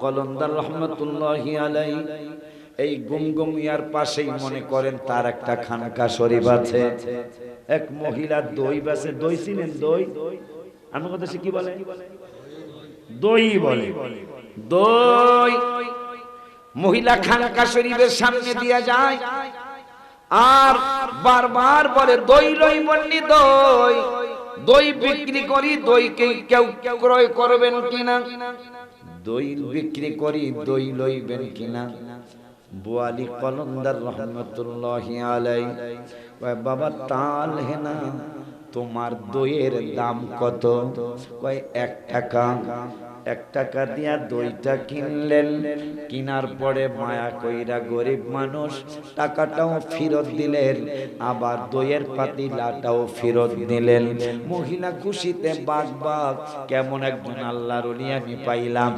কলন্দার রহমতুল্লাহি আলাই। এই গুমগুম ইয়ার পাশেই মনে করেন তার একটা খানকা শরীফ আছে। এক মহিলা দই বেছে, দই চিনেন দই? আমার কথা সে কি বলে? দই বলে। দই। মহিলা খানকা শরীফের সামনে দিয়ে যায়। আর বারবার বলে, দই লই বলনি দই। দই বিক্রি করি দইকে কেউ ক্রয় করবেন কিনা? দই বিক্রি করি, দই লইবেন কিনা? বোয়ালি কলন্দার রহমতুল্লাহ আলাই। বাবা, তাল হেনা, তোমার দইয়ের দাম কত? কয়, এক টাকা। এক টাকা দিয়া দইটা কিনলেন। কিনার পরে মায়া কইরা গরিব মানুষ টাকাটাও ফেরত দিলেন, আবার দইয়ের পাতিলাটাও ফেরত দিলেন। মহিলা খুশিতে বাঘ বাঘ, কেমন একজন আল্লাহর আমি পাইলাম।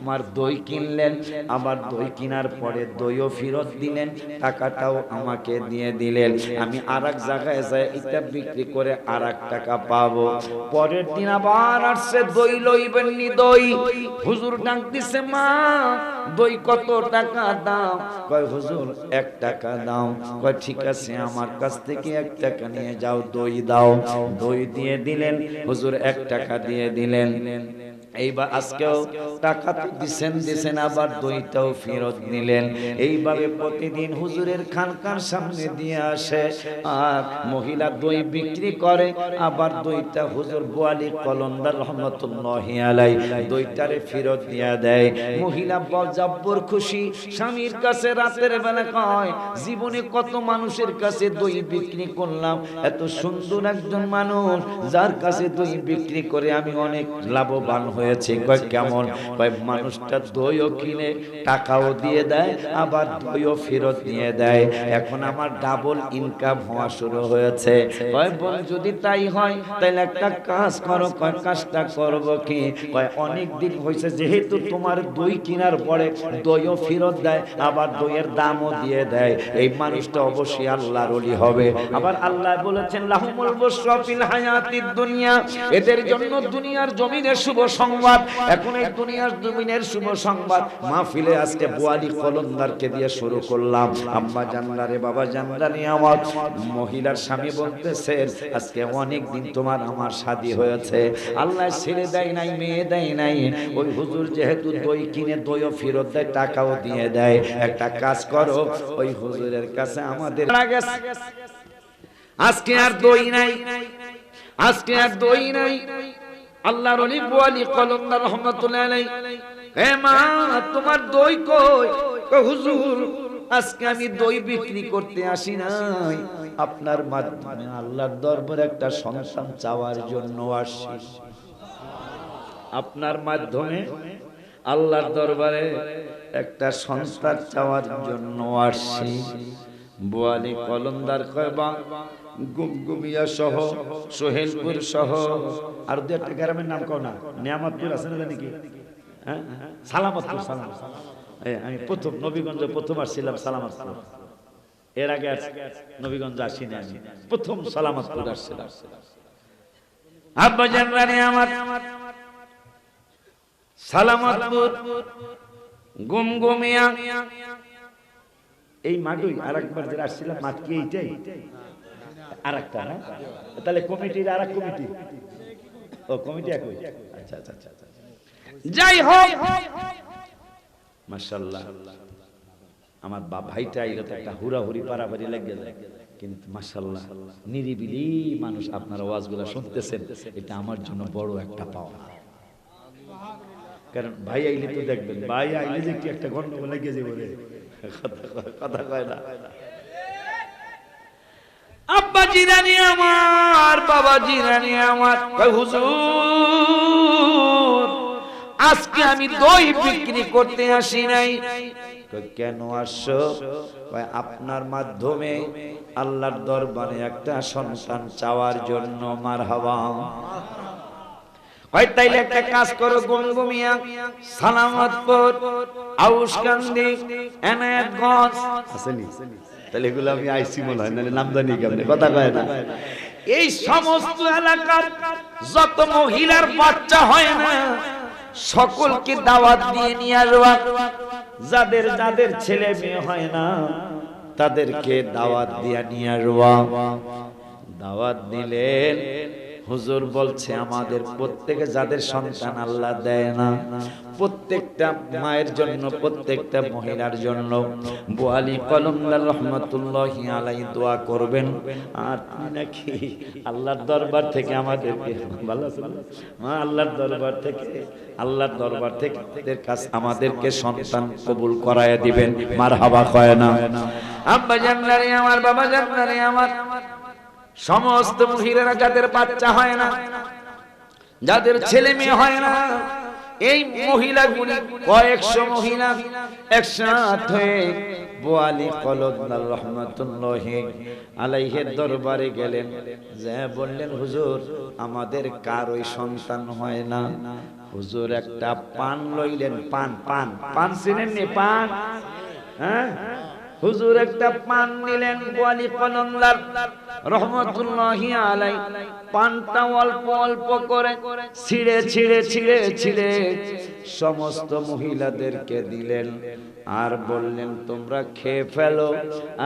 আমার দই কিনলেন, আবার দই কেনার পরে দইও ফেরত দিলেন, টাকাটাও আমাকে দিয়ে দিলেন। আমি আর এক জায়গায় যাই, এটা বিক্রি করে আর টাকা পাবো। পরের দিন আবার আসছে, দই লইবেন নি দই। হুজুর ডাক দিছে মা, দই কত টাকা দাও? কয়, হুজুর, এক টাকা দাও। কয়, ঠিক আছে, আমার কাছ থেকে এক টাকা নিয়ে যাও, দই দাও। দই দিয়ে দিলেন, হুজুর এক টাকা দিয়ে দিলেন। এইবার আজকেও টাকা তো দিছেন দিছেন, আবার দইটাও ফেরত নিলেন এইভাবে প্রতিদিন হুজুরের খানকার সামনে দিয়ে আসে। আর মহিলা দই বিক্রি করে, আবার দইটা হুজুর বোয়ালি কলন্দার রহমতুল্লাহ আলাই দইটারে ফেরত দিয়া দেয়। মহিলা বজাব্বর খুশি, স্বামীর কাছে রাতের বেলা কয়, জীবনে কত মানুষের কাছে দই বিক্রি করলাম, এত সুন্দর একজন মানুষ, যার কাছে দই বিক্রি করে আমি অনেক লাভবান হয়েছি কয় কেমন? কয় মানুষটা দইও কিনে টাকাও দিয়ে দেয় আবার দইও ফেরত নিয়ে দেয়। এখন আমার ডাবল ইনকাম হওয়া শুরু হয়েছে। কয় বোন যদি তাই হয় তাহলে একটা কাজ করো কয় কাজটা করব কি? কয় অনেক দিন হয়েছে যেহেতু তোমার দই কেনার পরে দইও ফেরত দেয় আবার দইয়ের দামও দিয়ে দেয়। এই মানুষটা অবশ্যই আল্লাহর ওলি হবে। আবার আল্লাহ বলেছেন লাহুমুল বুশরাফিল হায়াতিদ দুনিয়া। এদের জন্য দুনিয়ার জমিনের শুভ সংবাদ। এখন এই দুনিয়ার জমিনের শুভ সংবাদ। মাহফিলে আজকে বুয়ালি কলন্দারকে দিয়ে শুরু করলাম। আম্মা জানলারে বাবা জানলানি আমার। মহিলার স্বামী বলতেছেন, আজকে অনেক দিন তোমার আমার শাদি হয়েছে। আল্লাহ ছেড়ে দেয় নাই, মেয়ে দেয় নাই। ওই হুজুর যেহেতু দই কিনে, দইও ফেরত দেয়, টাকাও দিয়ে দেয়। একটা কাজ করো, ওই হুজুরের কাছে আমাদের আজকে আর দই নাই। আজকে আর দই নাই। আল্লাহর অলি বুয়ালি কলমদার রহমাতুল্লাহ হে মা, তোমার দই কই? হুজুর, আজকে আমি দই বিক্রি করতে আসি নাই। আপনার মাধ্যমে আল্লাহর দরবারে একটা সন্তান চাওয়ার জন্য আসছি আপনার মাধ্যমে আল্লাহর দরবারে একটা সন্তান চাওয়ার জন্য আসছি বোয়ালি কলন্দার কয়বা গুমগুমিয়া সহ, সোহেলপুর সহ, আর দু একটা গ্রামের নাম কও না। নিয়ামতপুর আছে না নাকি হ্যাঁ? সালামতপুর, সালাম। আমি প্রথম, নবীগঞ্জে প্রথম আসছিলাম সালামতপুর। এর আগে নবীগঞ্জ আসিনি আমি। প্রথম সালামতপুর আসছিলাম। আব্বা জানরানি আমার। সালামতপুর গুমগুমিয়া এই মাঠই আর একবার যে আসছিলাম, মাঠ এইটাই? আর না? তাহলে কমিটির কমিটি। ও, কমিটি একই? আচ্ছা আচ্ছা আচ্ছা আচ্ছা। যাই হোক! আমার বাপ ভাইটা একটা হুড়াহুড়ি, পারাপারি লেগে কিন্তু মাশাল্লাহ নিরিবিলি মানুষ আপনার আওয়াজগুলো শুনতেছেন। এটা আমার জন্য বড় একটা পাওয়া কারণ ভাই আইলে তো দেখবেন, ভাই আইলে যে কি একটা গন্ডগোল লেগে যাবে কথা কয় না। আব্বা জিরানি আমার বাবা জিরানি আমার। হুজুর আজকে আমি দই বিক্রি করতে আসি নাই। কেন আসছো? আপনার মাধ্যমে আল্লাহর দরবারে একটা সন্তান চাওয়ার জন্য মার হওয়া। হয় তাইলে একটা কাজ করো গুমগুমিয়া সালামতপুর আউসকান্দি এনায়েতগঞ্জ। আসেনি। তাহলে এগুলো আমি আইসি মনে হয় নাহলে নাম জানি কেমনে? কথা কয় না। এই সমস্ত এলাকার যত মহিলার বাচ্চা হয় না সকলকে দাওয়াত দিয়ে নিয়ে আসবা। যাদের যাদের ছেলে মেয়ে হয় না তাদেরকে দাওয়াত দিয়ে নিয়ে আসবা। দাওয়াত দিলেন হুজুর বলছে, আমাদের প্রত্যেকে যাদের সন্তান আল্লাহ দেয় না, প্রত্যেকটা মায়ের জন্য, প্রত্যেকটা মহিলার জন্য বোয়ালি কলমদার রহমতুল্লাহ আলাই দোয়া করবেন। আর নাকি আল্লাহর দরবার থেকে আমাদের মা, আল্লাহর দরবার থেকে, আল্লাহর দরবার থেকে কাছে, আমাদেরকে সন্তান কবুল করায় দিবেন। মার হাবা কয় না। আব্বা জান্নারে আমার বাবা জান্নারে আমার সমস্ত মহিলারা যাদের বাচ্চা হয় না, যাদের ছেলে মেয়ে হয় না, এই মহিলাগুলি কয়েকশো মহিলা একসাথ হয়ে বোয়ালি কলদার রহমতুল্লাহ আলাইহের দরবারে গেলেন। যে বললেন, হুজুর, আমাদের কারোই সন্তান হয় না। হুজুর একটা পান লইলেন, পান পান পান চিনেন নি পান? হ্যাঁ? হুজুর একটা পান নিলেন বোয়ালি কলমদার রহমতুল্লাহি আলাই। পানটা অল্প অল্প করে ছিঁড়ে ছিঁড়ে ছিঁড়ে ছিঁড়ে সমস্ত মহিলাদেরকে দিলেন। আর বললেন, তোমরা খেয়ে ফেলো।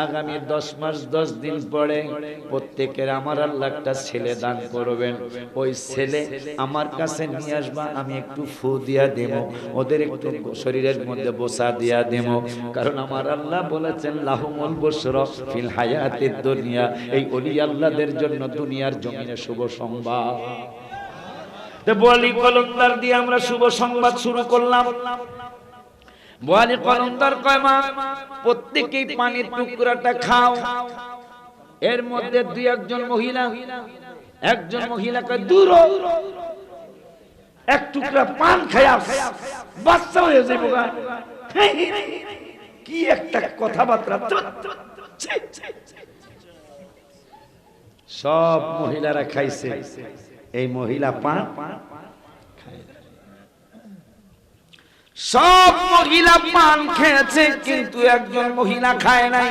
আগামী দশ মাস, দশ দিন পরে প্রত্যেকের আমার আল্লাহ একটা ছেলে দান করবেন। ওই ছেলে আমার কাছে নিয়ে আসবা, আমি একটু ফু দিয়া দেব। ওদের একটু শরীরের মধ্যে বসা দিয়া দেব। কারণ আমার আল্লাহ বলেছেন, লাহুমুল বসরফ ফিল হায়াতের দুনিয়া। এই অলি আল্লাহদের জন্য দুনিয়ার জমিনে শুভ সংবাদ। বলি, কলমদার দিয়ে আমরা শুভ সংবাদ শুরু করলাম। বলি কলমদার কয়, মা, প্রত্যেকেই পানির টুকরাটা খাও। এর মধ্যে দুই একজন মহিলা একজন মহিলা কয়, দূর এক টুকরা পান খায়া বাচ্চা হয়ে কি একটা কথাবার্তা। সব মহিলারা খাইছে। এই মহিলা পান খায় না। সব মহিলা পান খেয়েছে, কিন্তু একজন মহিলা খায় নাই।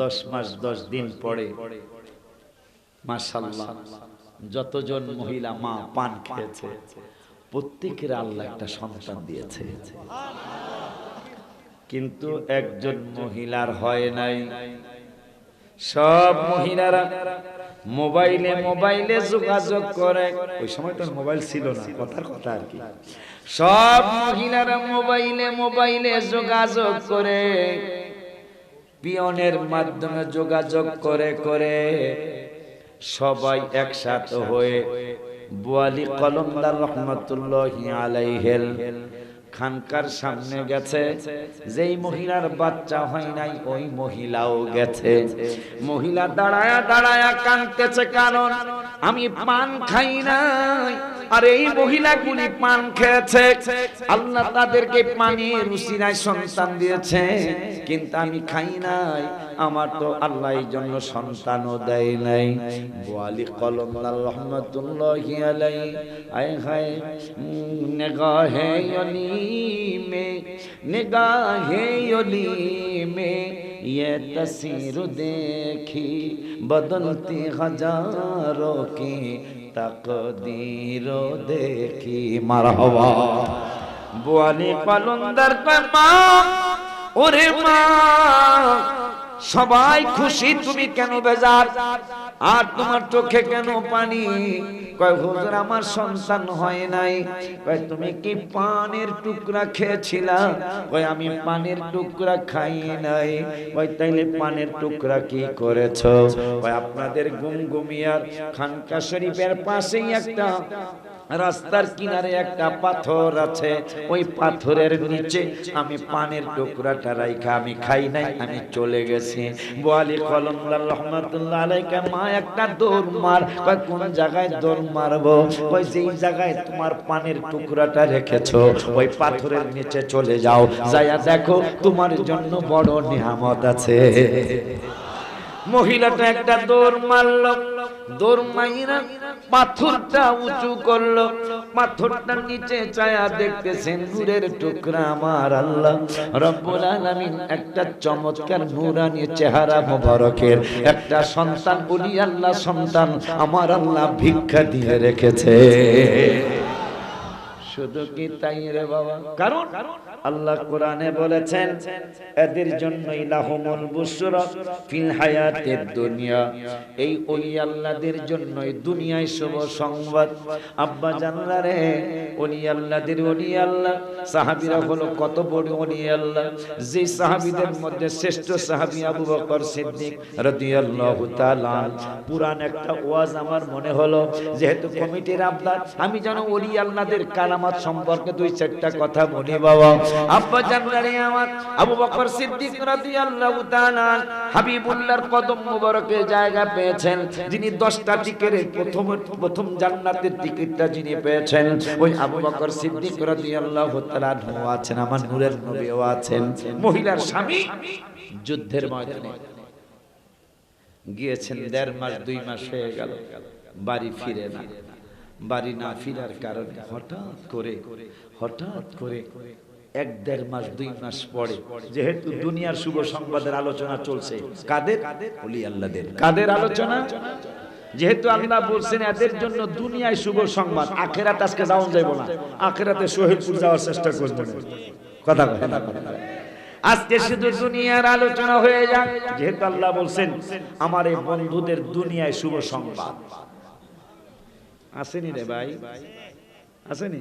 দশ মাস, দশ দিন পরে মাসাল্লাহ যতজন মহিলা মা পান খেয়েছে, প্রত্যেকের আল্লাহ একটা সন্তান দিয়েছে। কিন্তু একজন মহিলার হয় নাই। সব মহিলারা মোবাইলে মোবাইলে যোগাযোগ করে। ওই সময় তো মোবাইল ছিল না কথার কথা আর কি। সব মহিলারা মোবাইলে মোবাইলে যোগাযোগ করে। পিয়নের মাধ্যমে যোগাযোগ করে করে। সবাই একসাথে হয়ে বোয়ালি কলমদার রহমতুল্লাহ আলাইহেল খানকার সামনে গেছে। যেই মহিলার বাচ্চা হয় নাই ওই মহিলাও গেছে। মহিলা দাঁড়ায়া দাঁড়ায়া কানতেছে কারণ আমি পান খাই নাই। আর এই মহিলাগুলি পান খেয়েছে। আল্লাহ তাদেরকে পানি রুচিরায় সন্তান দিয়েছে। কিন্তু আমি খাই নাই। আমার তো আল্লাহ এই জন্য সন্তানও দেয় নাই। বোয়ালি কলম রহমতুল্লাহ আলাই। আয় হায়, নেগাহে অলি মে নেগাহে অলি মে یہ تصویر دیکھی بدلتی ہزاروں کی تقدیر دیکھی مرحبا বোয়ালি পালন্দার মা ওরে মা সবাই খুশি তুমি কেন বেজার আর তোমার চোখে কেন পানি? কয়, হুজুর, আমার সন্তান হয় নাই। কয়, তুমি কি পানের টুকরা খেয়েছিলা? কয়, আমি পানের টুকরা খাই নাই। কয়, তাইলে পানের টুকরা কি করেছ? কয়, আপনাদের গুমগুমিয়ার খানকা শরীফের পাশেই একটা রাস্তার কিনারে একটা পাথর আছে। ওই পাথরের নিচে আমি পানের টুকরাটা রাইখা, আমি খাই নাই, আমি চলে গেছি। বোয়ালি কলমদার রহমতুল্লাহ আলাইকা, মা, একটা দৌড় মার। কোন জায়গায় দৌড় মারবো? ওই যেই জায়গায় তোমার পানের টুকরাটা রেখেছো, ওই পাথরের নিচে চলে যাও। যাইয়া দেখো, তোমার জন্য বড় নিয়ামত আছে। মহিলাটা একটা দৌড় মারলো। পাথরটা উঁচু করল। নিচে চায়া টুকরা আমার আল্লাহ। রব্বুল একটা চমৎকার নূরানি চেহারা মোবারকের একটা সন্তান বলি আল্লাহ সন্তান আমার আল্লাহ ভিক্ষা দিয়ে রেখেছে। শুধু কি তাই রে বাবা? কারণ আল্লাহ কোরআনে বলেছেন, এদের জন্যই লাহুমুল বুশরা ফিল হায়াতের দুনিয়া। এই ওলি আল্লাহদের জন্যই দুনিয়ায় শুভ সংবাদ। আব্বা জানলা রে ওলি আল্লাহদের ওলি আল্লাহ। সাহাবীরা হলো কত বড় ওলি আল্লাহ। যে সাহাবীদের মধ্যে শ্রেষ্ঠ সাহাবী আবু বকর সিদ্দিক রাদিয়াল্লাহু তাআলা পুরান একটা ওয়াজ আমার মনে হলো, যেহেতু কমিটির আবদার, আমি যেন ওলি আল্লাহদের কালামাত সম্পর্কে দুই চারটা কথা বলি বাবা। আব্বা জানলারে আমার আবু বকর সিদ্দিক রাদিয়াল্লাহু তাআলা হাবিবুল্লাহর কদম মোবারকে জায়গা পেয়েছেন। যিনি 10টা টিকেটের প্রথম প্রথম জান্নাতের টিকিটটা যিনি পেয়েছেন, ওই আবু বকর সিদ্দিক রাদিয়াল্লাহু তাআলা আছেন, আমার নূরের নবীও আছেন। মহিলার স্বামী যুদ্ধের ময়দানে গিয়েছেন, দেড় মাস, দুই মাস হয়ে গেল, বাড়ি ফিরে না। বাড়ি না ফিরার কারণে হঠাৎ করে হঠাৎ করে এক দেড় মাস, দুই মাস পরে, যেহেতু দুনিয়ার শুভ সংবাদের আলোচনা চলছে। কাদের? আল্লাহদের কাদের আলোচনা? যেহেতু আল্লাহ বলছেন, এদের জন্য দুনিয়ায় শুভ সংবাদ, আখেরাত আজকে যাওয়া যাইব না। আখেরাতে শহীদপুর যাওয়ার চেষ্টা করবেন কথা কথা কথা আজকে শুধু দুনিয়ার আলোচনা হয়ে যাক। যেহেতু আল্লাহ বলছেন, আমার এই বন্ধুদের দুনিয়ায় শুভ সংবাদ। আসেনি রে ভাই? আসেনি?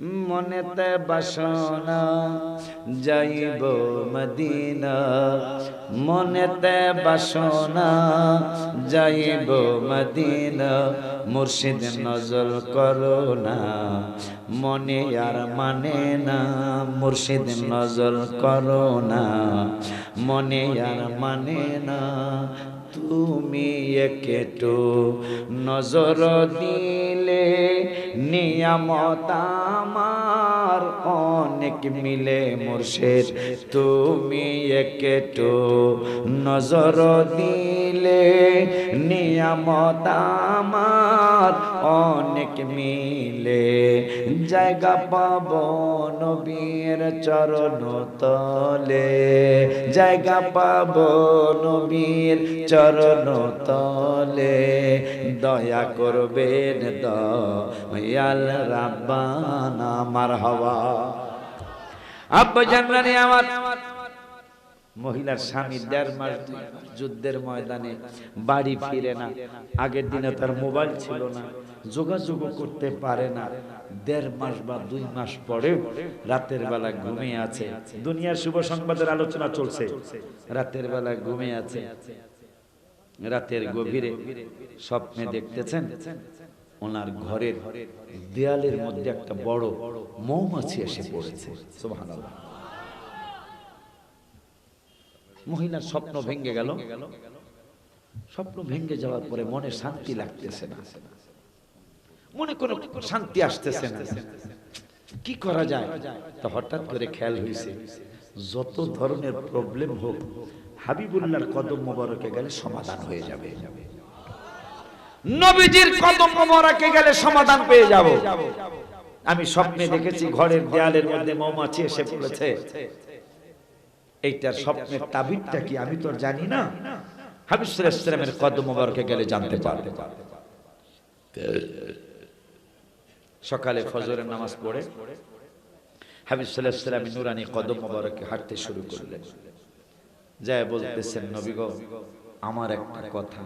মনেতে বাসনা যাইব মদিনা। মনেতে বাসনা যাইব মদিনা। মুর্শিদ নজর করো না, মনে আর মানে না। মুর্শিদ নজর করো না, মনে আর মানে না। তুমি একটু নজর দিলে নিয়ামত আমার অনেক মিলে মুর্শেদ। তুমি একটু নজর দিলে নিয়ামত আমার অনেক মিলে। জায়গা পাব নবীর চরণ তলে। জায়গা পাব নবীর চরণ তলে দয়া করবেন দয়াল রাব্বানা আমার হওয়া। আব্বা জানরানি আমার মহিলার স্বামী দেড় মাস যুদ্ধের ময়দানে বাড়ি ফিরে না। আগের দিনে তার মোবাইল ছিল না যোগাযোগ করতে পারে না। দেড় মাস বা দুই মাস পরে রাতের বেলা ঘুমিয়ে আছে। দুনিয়ার শুভ সংবাদের আলোচনা চলছে। রাতের বেলা ঘুমিয়ে আছে। রাতের গভীরে স্বপ্নে দেখতেছেন ওনার ঘরের দেয়ালের মধ্যে একটা বড় মৌমাছি এসে পড়েছে। সুবহানাল্লাহ। মহিলার স্বপ্ন ভেঙে গেল। স্বপ্ন ভেঙে যাওয়ার পরে মনে শান্তি লাগতেছে না। মনে কোনো শান্তি আসতেছে না। কি করা যায়? তা হঠাৎ করে খেয়াল হয়েছে যত ধরনের প্রবলেম হোক হাবিবুল্লাহর কদম মোবারকে গেলে সমাধান হয়ে যাবে। নবীজির কদম মোবারকে গেলে সমাধান পেয়ে যাব। আমি স্বপ্নে দেখেছি ঘরের দেয়ালের মধ্যে মৌমাছি এসে পড়েছে। এইটার স্বপ্নের তাবিরটা কি আমি তো আর জানি না। হাবিবুল্লাহের কদম মোবারকে গেলে জানতে পারবে। সকালে ফজরের নামাজ পড়ে হাবিবুল্লাহ নুরানি কদম মোবারকে হাঁটতে শুরু করলেন। যায় বলতেছেন, নবী আমার একটা কথা।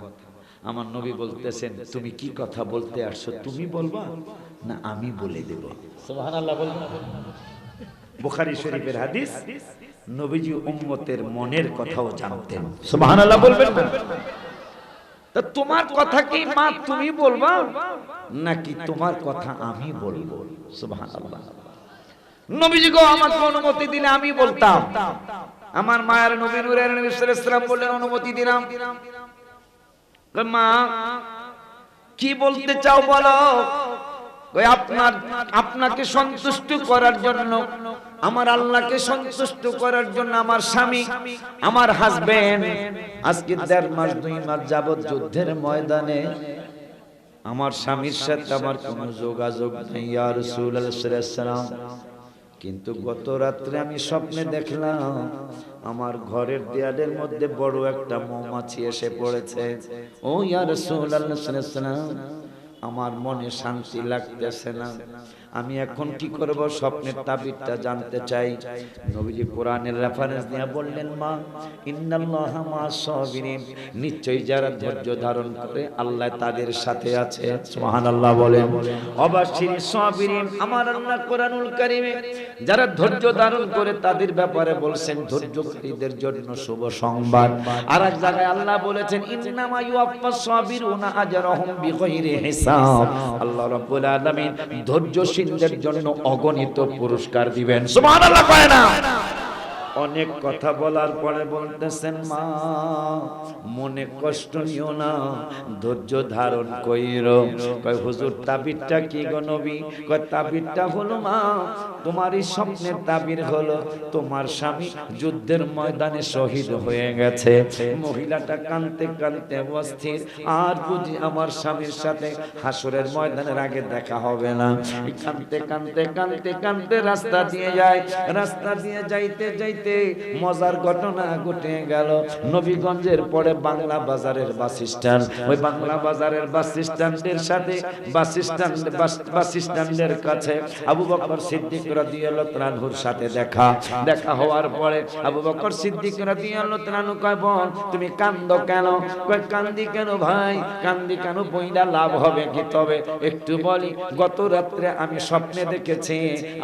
আমার নবী বলতেছেন, তুমি কি কথা বলতে আসছো? তুমি বলবা না আমি বলে দেব। বলবেন শরীফের হাদিস, নবীজি উম্মতের মনের কথাও জানতেন। সুবহানাল্লাহ বলবেন তা তোমার কথা কি মা তুমি বলবা? নাকি তোমার কথা আমি বলব? সুবহানাল্লাহ। নবীজি গো, আমাকে অনুমতি দিলে আমি বলতাম। আমার মায়ের নবী নূরের বললেন, অনুমতি দিলাম। মা, কি বলতে চাও বলো? আপনার, আপনাকে সন্তুষ্ট করার জন্য, আমার আল্লাহকে সন্তুষ্ট করার জন্য আমার স্বামী, আমার হাজবেন্ড আজকে দেড় মাস, দুই মাস যাবত যুদ্ধের ময়দানে আমার স্বামীর সাথে আমার কোনো যোগাযোগ নেই আর সালাম কিন্তু গত রাত্রে আমি স্বপ্নে দেখলাম আমার ঘরের দেয়ালের মধ্যে বড় একটা মৌমাছি এসে পড়েছে। ও ইয়ার সালাম আমার মনে শান্তি লাগতেছে না। আমি এখন কি করব স্বপ্নের তাবিরটা জানতে চাই। নবীজি কোরআনের রেফারেন্স দিয়ে বললেন মা ইন্নাল্লাহা মা সাবিরিন। নিশ্চয়ই যারা ধৈর্য ধারণ করে আল্লাহ তাদের সাথে আছে। সুবহানাল্লাহ বলেন। অবাসির সাবিরিন আমার আল্লাহ কোরআনুল কারীমে যারা ধৈর্য ধারণ করে তাদের ব্যাপারে বলছেন ধৈর্যকারীদের জন্য শুভ সংবাদ। আর এক জায়গায় আল্লাহ বলেছেন ইন্নামা ইউআফাস সাবিরুনা আজরাহুম বিগাইরি হিসাব। আল্লাহ রাব্বুল আলামিন ধৈর্যশীলদের জন্য অগণিত পুরস্কার দিবেন। সুবহানাল্লাহ কয় না। অনেক কথা বলার পরে বলতেছেন মা মনে কষ্ট নিও না ধৈর্য ধারণ কইর। কয় হুজুর তাবিরটা কি গো নবী? কয় তাবিরটা হলো মা তোমার এই স্বপ্নের তাবির হলো, তোমার স্বামী যুদ্ধের ময়দানে শহীদ হয়ে গেছে। মহিলাটা কানতে কানতে অস্থির, আর বুঝি আমার স্বামীর সাথে হাসরের ময়দানের আগে দেখা হবে না। কানতে কানতে কানতে কানতে রাস্তা দিয়ে যায়, রাস্তা দিয়ে যাইতে যাইতে মজার ঘটনা ঘটে গেল। নবীগঞ্জের পরে বাংলা বাজারের বাস স্ট্যান্ড। ওই বাংলা বাজারের বাস স্ট্যান্ডের সাথে বাস স্ট্যান্ড বাস স্ট্যান্ডের কাছে আবু বকর সিদ্দিক একটু বলি, গত রাত্রে আমি স্বপ্নে দেখেছি,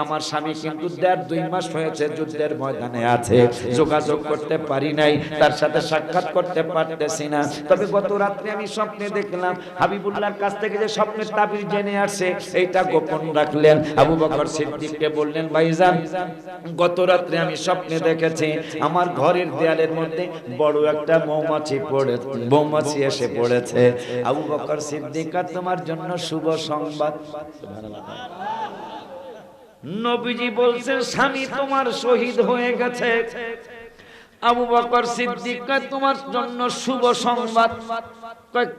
আমার স্বামী কিন্তু দেড় দুই মাস হয়েছে যুদ্ধের ময়দানে আছে। যোগাযোগ করতে পারি নাই, তার সাথে সাক্ষাৎ করতে পারতেছি না। তবে গত রাত্রে আমি স্বপ্নে দেখলাম, হাবিবুল্লাহর কাছ থেকে যে স্বপ্নের তাবির জেনে আসছে, এইটা গোপন রাখলেন আবু বকর সিদ্দিককে বললেন, ভাইজান, গত রাত্রে আমি স্বপ্নে দেখেছি, আমার ঘরের দেয়ালের মধ্যে বড় একটা মৌমাছি পড়ে, মৌমাছি এসে পড়েছে। আবু বকর সিদ্দিকা তোমার জন্য শুভ সংবাদ। নবীজি বলছেন, স্বামী তোমার শহীদ হয়ে গেছে। আবু বকর সিদ্দিক কয় তোমার জন্য শুভ সংবাদ।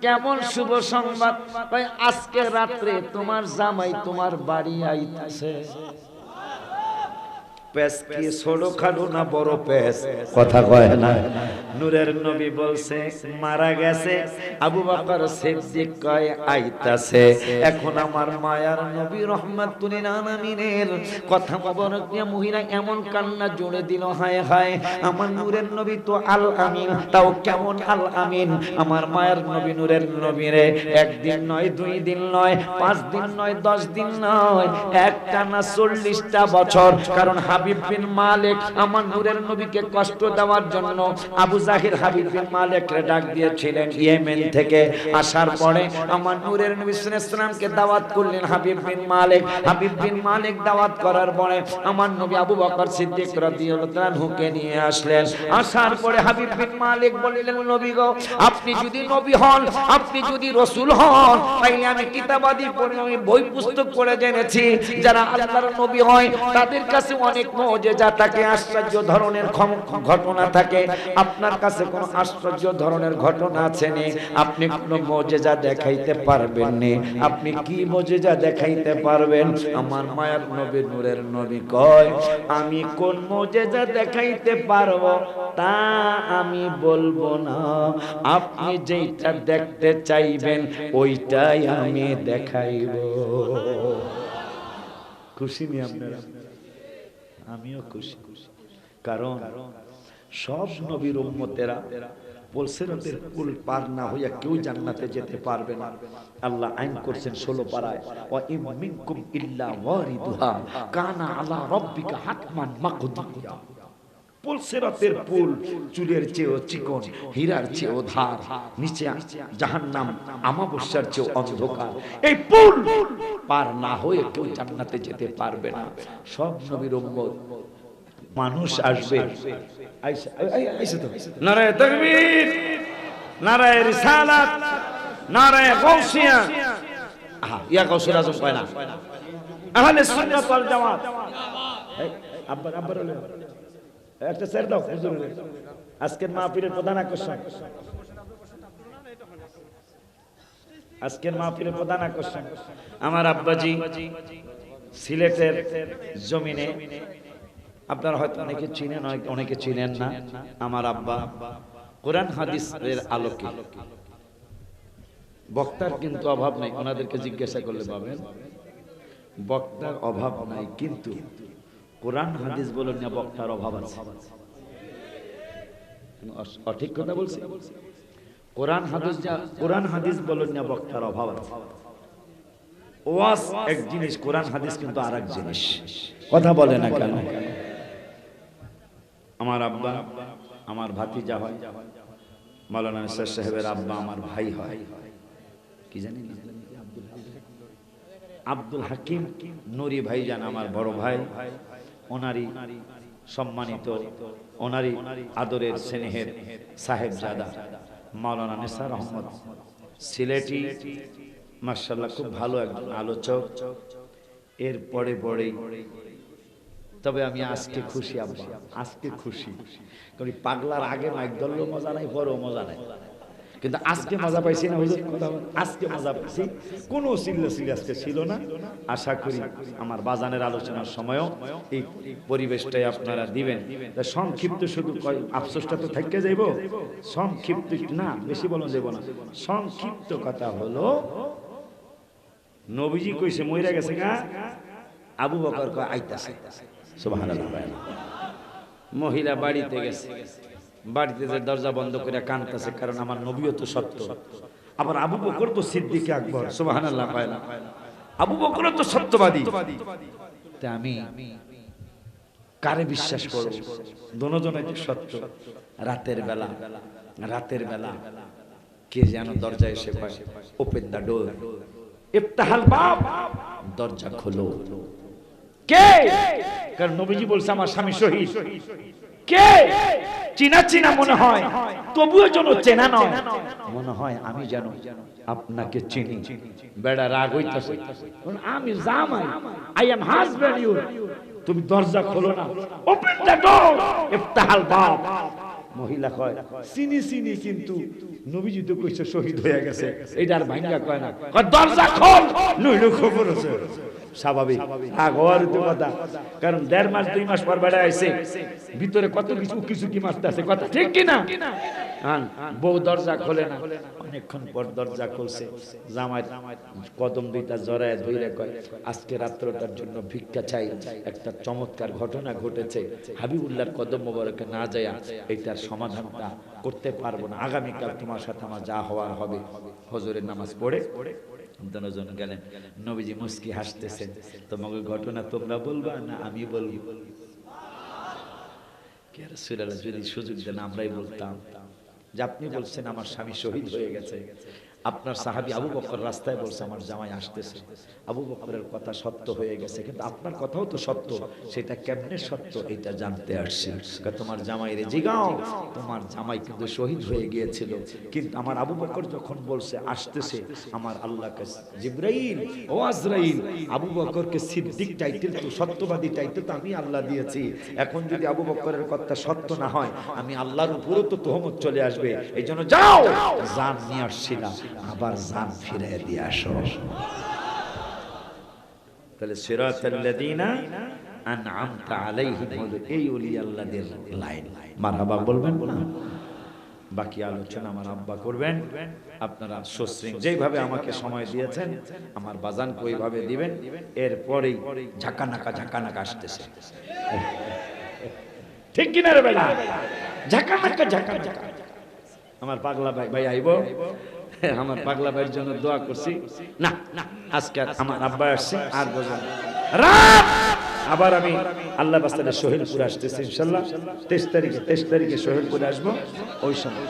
কেমন শুভ সংবাদ? আজকে রাত্রে তোমার জামাই তোমার বাড়ি আইতাছে। পেস কি ছোট খাটো না বড় পেস কথা কয় না। নূরের নবী বলছে, মারা গেছে। আবু বকর সিদ্দিক কয়, আইতাছে। এখন আমার মায়ার নবী রহমাতুল আলামিনের কথা মোবারক নিয়ে মহিলা এমন কান্না জুড়ে দিল, হায় হায়। আমার নূরের নবী তো আল আমিন, তাও কেমন আল আমিন? আমার মায়ের নবী নূরের নবী রে, একদিন নয়, দুই দিন নয়, পাঁচ দিন নয়, দশ দিন নয় একটা না চল্লিশটা বছর। কারণ হাবিব বিন মালিক আমার নূরের নবীকে কষ্ট দেওয়ার জন্য আবু জাহির হাবিব বিন মালিককে ডাক দিয়েছিলেন ইয়েমেন থেকে। আসার পরে আমার নূরের নবী সাল্লাল্লাহু দাওয়াত করলেন হাবিব বিন মালিক। হাবিব বিন মালিক দাওয়াত করার পরে আমার নবী আবু বকর সিদ্দিক রাদিয়াল্লাহু তাআলাকে নিয়ে আসলেন। আসার পরে হাবিব বিন মালিক বললেন, নবী গো, আপনি যদি নবী হন, আপনি যদি রসূল হন, তাইলে আমি কিতাবাদি পড়ে, আমি বই পুস্তক পড়ে জেনেছি। যারা আল্লাহর নবী হয়, তাদের কাছে অনেক মজেজা থাকে, আশ্চর্য ধরনের ঘটনা থাকে। আপনার কাছে কোনো আশ্চর্য ধরনের ঘটনা আছে নি? আপনি কোনো মজেজা দেখাইতে পারবেন নি? আপনি কি মজেজা দেখাইতে পারবেন? আমার মায়ার নবী নূরের নবী কয়, আমি কোন মজেজা দেখাইতে পারব তা আমি বলব না। আপনি যেইটা দেখতে চাইবেন, ওইটাই আমি দেখাইব। খুশি নি আপনারা? আমিও খুশি। কারণ সব নবীর উম্মতেরা পলসেরাতের কুল পার না হইয়া কেউ জান্নাতে যেতে পারবে না। আল্লাহ আইন করছেন ষোলো পাড়ায় ওয়া ইম মিনকুম ইল্লা ওয়ারিদুহা, কানা আলা রাব্বিকা হাতমান মাকদিয়া পলসেরাতের পুল চুলের চেয়েও চিকন, হীরার চেয়েও ধার, নিচে জাহান্নাম আমাবস্যার চেয়েও অন্ধকার। এই পুল পার না হয়ে কেউ জান্নাতে যেতে পারবে না। সব নবীর উম্মত মানুষ আসবে নারায়ে তাকবীর নারায়ে রিসালাত নারায়ে গাউসিয়া। আহা ইয়া গাউসুল আজম কয় না। আহলে সুন্নাত ওয়াল জামাত। এই, আব্বার আব্বার হলো। একটা স্যার দাও হুজুরের। আজকের মাহফিলের প্রধান আকর্ষণ। আজকের মাহফিলের প্রধান আকর্ষণ। আমার আব্বাজি সিলেটের জমিনে আপনারা হয়তো অনেকে চিনেন, অনেকে- চিনেন না আমার আব্বা। কোরআন হাদিসের আলোকে। বক্তার কিন্তু অভাব নেই, ওনাদেরকে জিজ্ঞাসা করলে পাবেন। বক্তার অভাব নাই, কিন্তু কোরআন হাদিস বলেন না বক্তার অভাব আছে। অঠিক কথা বলছি? কোরআন হাদিস যা কোরআন হাদিস বলেন না বক্তার অভাব আছে। ওয়াজ এক জিনিস, কোরআন হাদিস কিন্তু আর এক জিনিস। কথা বলে না কেন? আমার আব্বা, আমার ভাতিজা হয়। মাওলানা নিসার সাহেবের আব্বা আমার ভাই হয়। কি জানি? না আব্দুল হাকিম নুরি ভাইজান আমার বড় ভাই। ওনারই সম্মানিত, ওনারই আদরের স্নেহের সাহেব জাদা মাওলানা নিসার আহমদ। সিলেটি মার্শাল্লাহ খুব ভালো একজন আলোচক। এর পরে পরেই তবে আমি আজকে খুশি, আব্বা। আজকে খুশি। কারণ পাগলার আগে মাইক ধরলেও মজা নাই পরেও মজা নাই। কিন্তু আজকে মজা পাইছি না হুজুর আজকে মজা পাইছি। কোনো সিরিয়াসলি আজকে ছিল না। আশা করি আমার বাজানের আলোচনার সময়ও এই পরিবেশটাই আপনারা দিবেন। সংক্ষিপ্ত শুধু আফসোসটা তো থাকতে যাইব। সংক্ষিপ্ত, না, বেশি বলো দেব না। সংক্ষিপ্ত কথা হলো, নবীজি কইছে, মইরা গেছে গা, আবু বকর কয়, আইতাছে। মহিলা বাড়িতে গেছে। বাড়িতে যে দরজা বন্ধ করে কানতেছে কারণ আমার নবীও তো সত্য। আবার আবু বকর তো সিদ্দিক আকবর, সুবহানাল্লাহ কয় না আবু বকর তো সত্যবাদী। আমি কারে বিশ্বাস করব? দোনোজনে যে সত্য। রাতের বেলা রাতের বেলা কে যেন দরজায় এসে কয়, ওপেন দা ডোর। ইফতাহাল বাব, দরজা খোলো। কে? কারণ নবীজি বলছে, আমার স্বামী শহীদ। কে? চিনা চিনা মনে হয়, তবুও যেন চেনা নয়। মনে হয়, আমি যেন আপনাকে চিনি। বেড়া রাগ হইতাছে। আমি জামাই আই এম হাজব্যান্ড ইউ তুমি দরজা খোলো না। ওপেন দ্য ডোর ইফতাহাল বাব মহিলা কয়, চিনি চিনি, কিন্তু নবীজি তো কইছে শহীদ হয়ে গেছে। এটা আর ভাঙ্গা কয় না। কয়, দরজা খোল। নইলে খবর আছে। স্বাভাবিক। আগর তো কথা। কারণ দেড় মাস, দুই মাস পর বেড়া আইছে। ভিতরে কত কিছু কিছু কি মারতে আছে কথা? ঠিক কি না? বউ দরজা খোলে না। অনেকক্ষণ পর দরজা খুলছে। জামাই কদম দুইটা জড়ায় ধইরে কয়, আজকে রাত্রটার জন্য ভিক্ষা চাই। একটা চমৎকার ঘটনা ঘটেছে। হাবিবুল্লাহর কদম মোবারকে না যায় এইটার সমাধানটা করতে পারব না। আগামীকাল তোমার সাথে আমার যা হওয়ার হবে। হজরের নামাজ পড়ে দুজন গেলেন, নবীজি মুস্কি হাসতেছেন, তোমাকে ঘটনা তোমরা বলবা না আমি বলব? যদি সুযোগ দেন আমরাই বলতাম। যে আপনি বলছেন, আমার স্বামী শহীদ হয়ে গেছে। আপনার সাহাবী আবু বকর রাস্তায় বলছে, আমার জামাই আসতেছে। আবু বকরের কথা সত্য হয়ে গেছে, কিন্তু আপনার কথাও তো সত্য। সেটা কেমনে সত্য? এটা জানতে আসছি। তোমার জামাই রে, জিগাও। তোমার জামাই কিন্তু শহীদ হয়ে গিয়েছিল। কিন্তু আমার আবু বকর যখন বলছে, আসতেছে। আমার আল্লাহকে জিব্রাইল, ও আজরাইল, আবু বকরকে সিদ্দিক টাইটেল তো, সত্যবাদী টাইটেল তো আমি আল্লাহ দিয়েছি। এখন যদি আবু বকরের কথা সত্য না হয়, আমি আল্লাহর উপরও তো তহমত চলে আসবে। এই জন্য যাও। জান নিয়ে আসছিলাম। আবার জান ফিরে দিয়ে আসো। তাহলে সিরাতাল্লাযীনা আনআমতা আলাইহিম এই ওলি আল্লাহদের লাইন। মারহাবা বলবেন না। বাকি আলোচনা আমার আব্বা করবেন। আপনারা সশ্রিং যেভাবে আমাকে সময় দিয়েছেন, আমার বাজানকে ওইভাবে দিবেন। এরপরেই ঝাঁকানাকা ঝাঁকানাকা আসতেছে। ঠিক কিনা রে বেলা? ঝাঁকানাকা ঝাঁকানাকা। আমার পাগলা ভাই ভাই আইব। আমার পাগলা ভাইয়ের জন্য দোয়া করছি। না না, আজকে আমার আব্বা আসছে, আর বোঝা রাত! আবার আমি আল্লাহ বাস্তানে সোহেলপুর আসতেছি, ইনশাল্লাহ। তেইশ তারিখে তেইশ তারিখে সোহেলপুরে আসব, ওই সময়।